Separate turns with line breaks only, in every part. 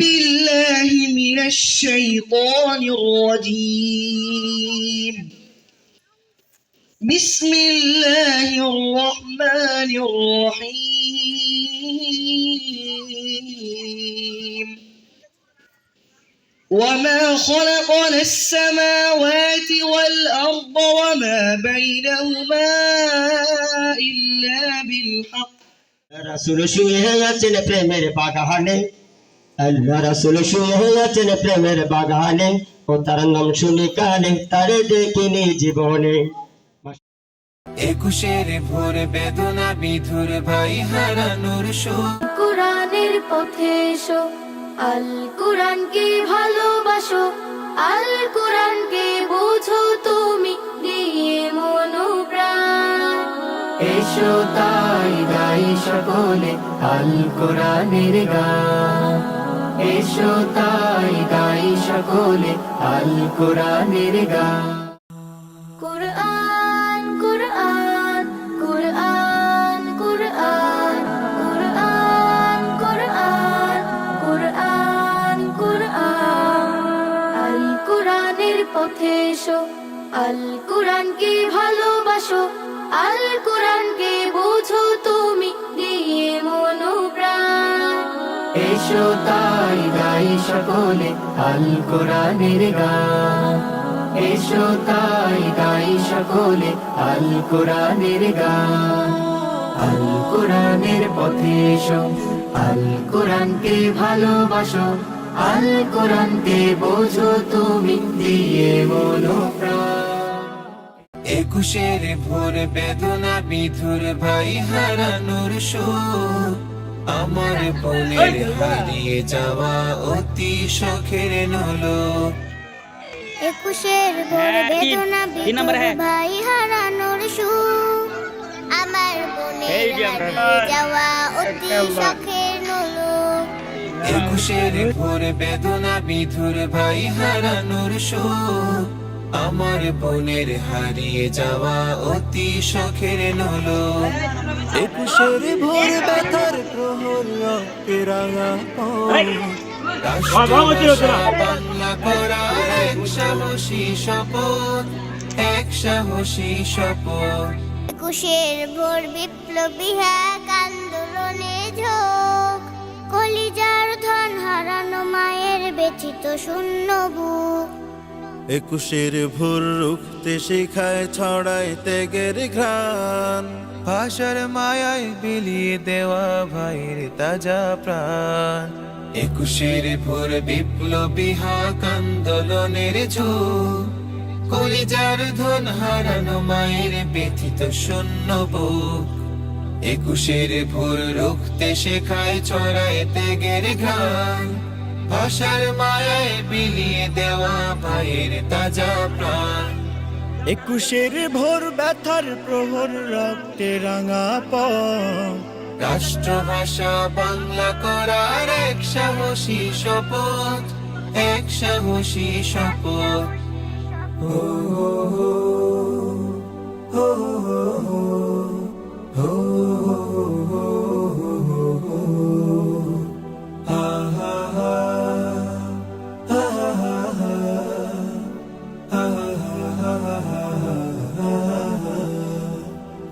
بالله من الشيطان الرجيم. بسم الله الرحمن الرحيم. وما خلقنا السماوات والأرض وما بينهما إلا بالحق.
رسول شوية ہیں یا ميري باقا میرے আল্লাহ রাসুল শুয়ে আছেন প্রেমের বাগানে ও তার নাম শুনি কানে তারে দেখিনি জীবনে।
একুশের ভোর বেদনা বিধুর ভাই হারানোর শোক
কোরআনের পথে এসো আল কোরআনকে ভালোবাসো আল কোরআনকে বুঝো তুমি দিয়ে মনোপ্রাণ।
এসো তাই গাই সকলে আল কোরআনের গান। এসো তাই গাই সকলে আল কোরআনের গান।
কোরআন কোরআন কোরআন কোরআন কোরআন কোরআন কোরআন কোরআন। আল কোরআনের পথে এসো, আল কোরআনকে ভালোবাসো, আল কোরআনকে বুঝো তুমি
তাই গাই সকলে, আল কোরআনের এসো তাই গাই সকলে, আল আল কোরআনের পথে এসো, আল কোরআনকে ভালোবাসো, আল কোরআনকে বোঝো তুমি, দিয়ে মনোপ্রাণ। একুশের ভোর বেদনা বিধুর ভাই হারানোর শোক আমার বোনের হারিয়ে যাওয়া অতি শখের নলো।
একুশের ভোর বেদনা বিধুর ভাই হারানোর সুখ আমার বোনের হারিয়ে যাওয়া অতি শখের নলক
একুশের ভোর বেদনা বিধুর ভাই হারানোর শোক আমার বোনের হারিয়ে যাওয়া অতি শখের নলো। একুশের ভোর ব্যথার প্রহর রক্তে রাঙা বাংলা করার এক সাহসী শপথ এক সাহসী শপথ।
একুশের ভোর বিপ্লবী এক আন্দোলনে ঝোঁক কলিজার ধন হারানো মায়ের ব্যথিত শূন্য বুক।
একুশের ভোর রুখতে শেখায় ছড়ায় ত্যাগের ঘ্রাণ
ভাষার মায়ায় বিলিয়ে দেওয়া ভাইয়ের তাজা প্রাণ। একুশের ভোর বিপ্লবী হাক আন্দোলনের কলিজার ধন হারানো মায়ের ব্যথিত শূন্য বুক। একুশের ভোর রুখতে শেখায় ছড়ায় ত্যাগের ঘ্রাণ, ভাষার মায়ায় বিলিয়ে দেওয়া ভাইয়ের তাজা প্রাণ।
একুশের ভোর ব্যথার প্রহর রক্তে রাঙা পথ।
রাষ্ট্রভাষা বাংলা করার এক সাহসী শপথ এক সাহসী শপথ।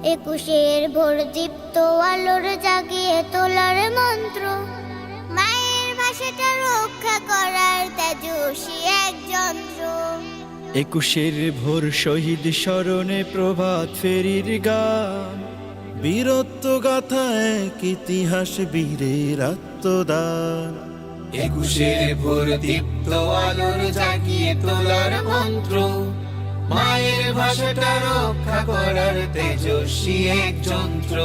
একুশের ভোর দীপ্ত আলোর জাগিয়ে তোলার মন্ত্র। মায়ের ভাষাটা রক্ষা করার তেজস্বী এক যন্ত্র।
একুশের ভোর শহীদ স্মরণে প্রভাত ফেরির গান। বীরত্ব গাথা এক ইতিহাস বীরের আত্মদান।
একুশের ভোর দীপ্ত আলোর জাগিয়ে তোলার মন্ত্র। মায়ের ভাষাটা রক্ষা করার তেজস্বী এক যন্ত্র।